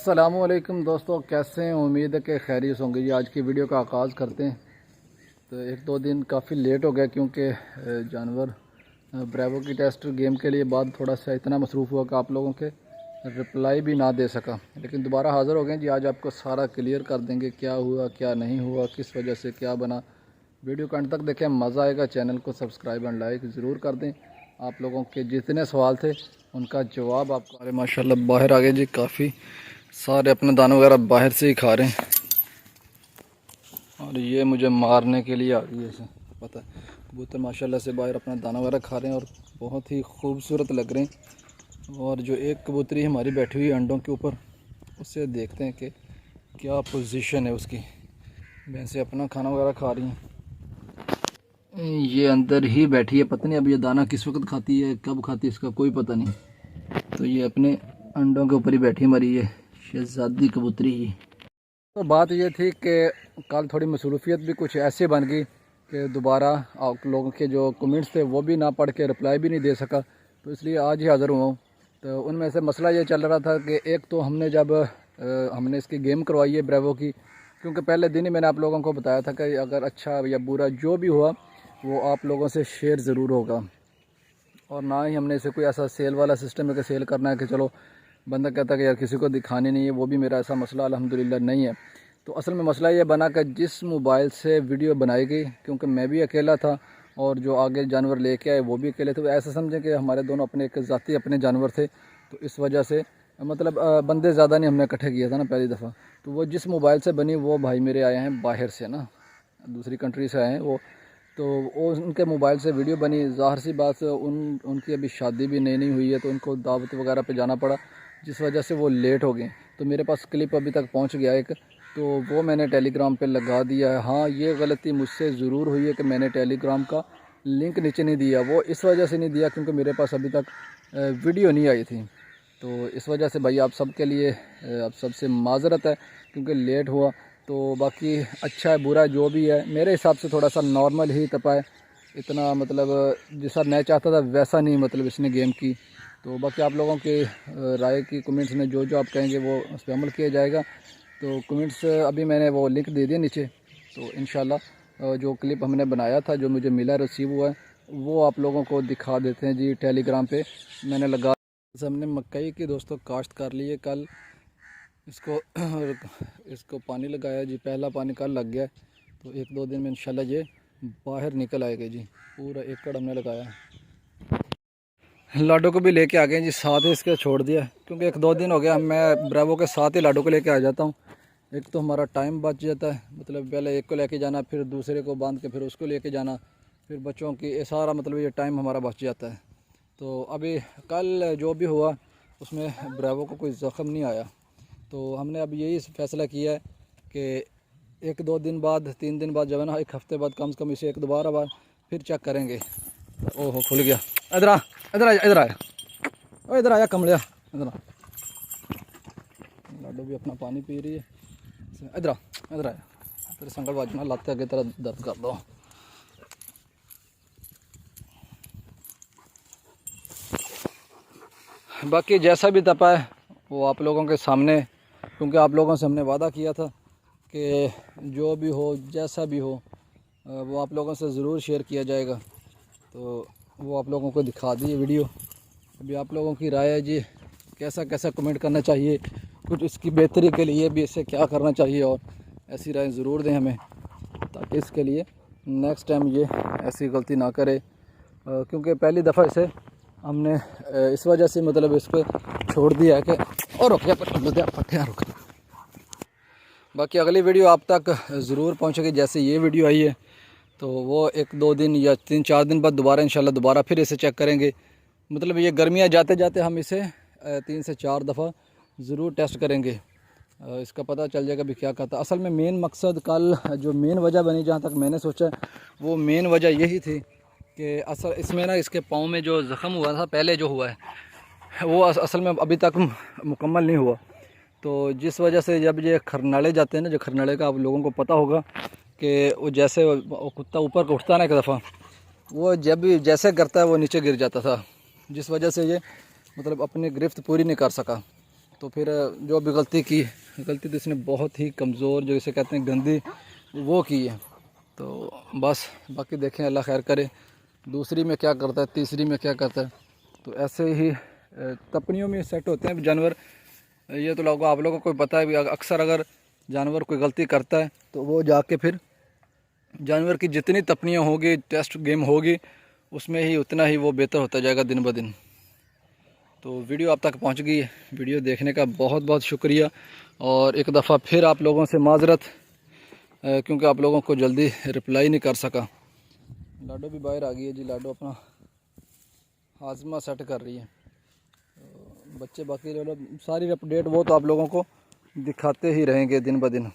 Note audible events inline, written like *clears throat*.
असलकुम दोस्तों, कैसे हैं? उम्मीद है कि खैरियत होंगे। जी आज की वीडियो का आगाज़ करते हैं। तो एक दो दिन काफ़ी लेट हो गया क्योंकि जानवर ब्रेवो की टेस्ट गेम के लिए बाद थोड़ा सा इतना मसरूफ़ हुआ कि आप लोगों के रिप्लाई भी ना दे सका। लेकिन दोबारा हाज़िर हो गए जी। आज आपको सारा क्लियर कर देंगे क्या हुआ, क्या नहीं हुआ, किस वजह से क्या बना। वीडियो को अंत तक देखें। मज़ा आएगा। चैनल को सब्सक्राइब एंड लाइक ज़रूर कर दें। आप लोगों के जितने सवाल थे, उनका जवाब आपको अरे, माशाल्लाह, बाहर आ गए जी, काफ़ी। सारे अपने दाने वगैरह बाहर से ही खा रहे हैं। और ये मुझे मारने के लिए आ गई है पता है। कबूतर माशाल्लाह से बाहर अपना दाना वगैरह खा रहे हैं और बहुत ही खूबसूरत लग रहे हैं। और जो एक कबूतरी हमारी बैठी हुई अंडों के ऊपर उससे देखते हैं कि क्या पोजीशन है उसकी। भैंसें अपना खाना वगैरह खा रही हैं। ये अंदर ही बैठी है, पता नहीं अब ये दाना किस वक्त खाती है, कब खाती है, इसका कोई पता नहीं। तो ये अपने अंडों के ऊपर ही बैठी हमारी ये शहजादी कबूतरी। तो बात ये थी कि कल थोड़ी मसरूफियत भी कुछ ऐसे बन गई कि दोबारा आप लोगों के जो कमेंट्स थे वो भी ना पढ़ के रिप्लाई भी नहीं दे सका। तो इसलिए आज ही हाज़िर हुआ हूँ। तो उनमें से मसला ये चल रहा था कि एक तो हमने जब अ, हमने इसकी गेम करवाई है ब्रेवो की क्योंकि पहले दिन ही मैंने आप लोगों को बताया था कि अगर अच्छा या बुरा जो भी हुआ वो आप लोगों से शेयर ज़रूर होगा। और ना ही हमने इसे कोई ऐसा सेल वाला सिस्टम है कि सेल करना है कि चलो बंदा कहता है कि यार किसी को दिखाने नहीं है, वो भी मेरा ऐसा मसला, अल्हम्दुलिल्लाह नहीं है। तो असल में मसला ये बना कि जिस मोबाइल से वीडियो बनाई गई, क्योंकि मैं भी अकेला था और जो आगे जानवर लेके आए, वो भी अकेले थे। तो ऐसा समझें कि हमारे दोनों अपने एक ज़ाती, अपने जानवर थे। तो इस वजह से मतलब बंदे ज़्यादा नहीं हमने इकट्ठे किया था ना पहली दफ़ा। तो वो जिस मोबाइल से बनी, वो भाई मेरे आए हैं बाहर से ना, दूसरी कंट्री से आए हैं वो। तो वो उनके मोबाइल से वीडियो बनी। ज़ाहिर सी बात, उन, उनकी अभी शादी भी नई नहीं हुई है तो उनको दावत वगैरह पे जाना पड़ा। जिस वजह से वो लेट हो गए। तो मेरे पास क्लिप अभी तक पहुँच गया एक। तो वो मैंने टेलीग्राम पे लगा दिया है। हाँ ये गलती मुझसे ज़रूर हुई है कि मैंने टेलीग्राम का लिंक नीचे नहीं दिया। वो इस वजह से नहीं दिया क्योंकि मेरे पास अभी तक वीडियो नहीं आई थी। तो इस वजह से भाई आप सब के लिए आप सबसे माजरत है क्योंकि लेट हुआ। तो बाकी अच्छा है, बुरा जो भी है, मेरे हिसाब से थोड़ा सा नॉर्मल ही तपाए। इतना मतलब जैसा मैं चाहता था वैसा नहीं मतलब इसने गेम की। तो बाकी आप लोगों के राय की कमेंट्स में जो जो आप कहेंगे वो उस पर अमल किया जाएगा। तो कमेंट्स अभी मैंने वो लिंक दे दिया नीचे। तो इन जो क्लिप हमने बनाया था, जो मुझे मिला रिसीव हुआ है, वो आप लोगों को दिखा देते हैं जी टेलीग्राम पे। मैंने लगा हमने मकई की दोस्तों, काश्त कर ली है कल। इसको *clears throat* इसको पानी लगाया जी, पहला पानी कल लग गया। तो एक दो दिन में इंशाल्लाह ये बाहर निकल आएगा जी। पूरा एकड़ हमने लगाया। लाडो को भी लेके आ गए जी, साथ ही इसके छोड़ दिया। क्योंकि एक दो दिन हो गया, मैं ब्रावो के साथ ही लाडो को लेके आ जाता हूँ। एक तो हमारा टाइम बच जाता है मतलब पहले एक को लेके जाना, फिर दूसरे को बाँध के फिर उसको लेके जाना, फिर बच्चों की ये सारा मतलब ये टाइम हमारा बच जाता है। तो अभी कल जो भी हुआ, उसमें ब्रावो को कोई ज़ख़म नहीं आया। तो हमने अब यही फैसला किया है कि एक दो दिन बाद, तीन दिन बाद, जब है ना, एक हफ़्ते बाद कम से कम इसे एक दोबारा बार फिर चेक करेंगे। ओहो, खुल गया। आ इधर आ इधर आया। ओ इधर आया कमलिया, इधर लाडो भी अपना पानी पी रही है। इधर आ, इधर आया। तेरे संगल बाजू लाते आगे, तेरा दर्द कर दो। बाकी जैसा भी तपा है, वो आप लोगों के सामने, क्योंकि आप लोगों से हमने वादा किया था कि जो भी हो, जैसा भी हो वो आप लोगों से ज़रूर शेयर किया जाएगा। तो वो आप लोगों को दिखा दी वीडियो। अभी आप लोगों की राय है जी, कैसा कैसा कमेंट करना चाहिए, कुछ इसकी बेहतरी के लिए भी इसे क्या करना चाहिए और ऐसी राय ज़रूर दें हमें, ताकि इसके लिए नेक्स्ट टाइम ये ऐसी गलती ना करे। क्योंकि पहली दफ़ा इसे हमने इस वजह से मतलब इसको छोड़ दिया है कि और रुक पट्टे पट्टे रुक बाकी अगली वीडियो आप तक ज़रूर पहुंचेगी, जैसे ये वीडियो आई है। तो वो एक दो दिन या तीन चार दिन बाद दोबारा, इंशाल्लाह दोबारा फिर इसे चेक करेंगे। मतलब ये गर्मियाँ जाते जाते हम इसे तीन से चार दफ़ा ज़रूर टेस्ट करेंगे। इसका पता चल जाएगा भी क्या कहता असल में मेन मकसद कल जो मेन वजह बनी जहाँ तक मैंने सोचा, वो मेन वजह यही थी कि असल, इसमें ना इसके पाँव में जो ज़ख़म हुआ था, पहले जो हुआ है, वो असल में अभी तक मुकम्मल नहीं हुआ। तो जिस वजह से जब ये खरनाड़े जाते हैं ना, जो खरनाले का आप लोगों को पता होगा कि वो जैसे वो कुत्ता ऊपर को उठता ना एक दफ़ा, वो जब भी जैसे करता है वो नीचे गिर जाता था, जिस वजह से ये मतलब अपनी गिरफ्त पूरी नहीं कर सका। तो फिर जो भी गलती की, गलती तो इसने बहुत ही कमज़ोर, जो इसे कहते हैं गंदी, वो की है। तो बस, बाकी देखें, अल्लाह खैर करे। दूसरी में क्या करता है, तीसरी में क्या करता है? तो ऐसे ही तपनियों में सेट होते हैं जानवर। ये तो लोगों, आप लोगों को पता है भी अक्सर अगर जानवर कोई गलती करता है तो वो जाके फिर जानवर की जितनी तपनियाँ होगी टेस्ट गेम होगी, उसमें ही उतना ही वो बेहतर होता जाएगा दिन ब दिन। तो वीडियो आप तक पहुँच गई वीडियो देखने का बहुत बहुत शुक्रिया। और एक दफ़ा फिर आप लोगों से माजरत क्योंकि आप लोगों को जल्दी रिप्लाई नहीं कर सका। लाडो भी बाहर आ गई है जी। लाडो अपना हाजमा सेट कर रही है। तो बच्चे बाकी सारी अपडेट वो तो आप लोगों को दिखाते ही रहेंगे दिन ब दिन।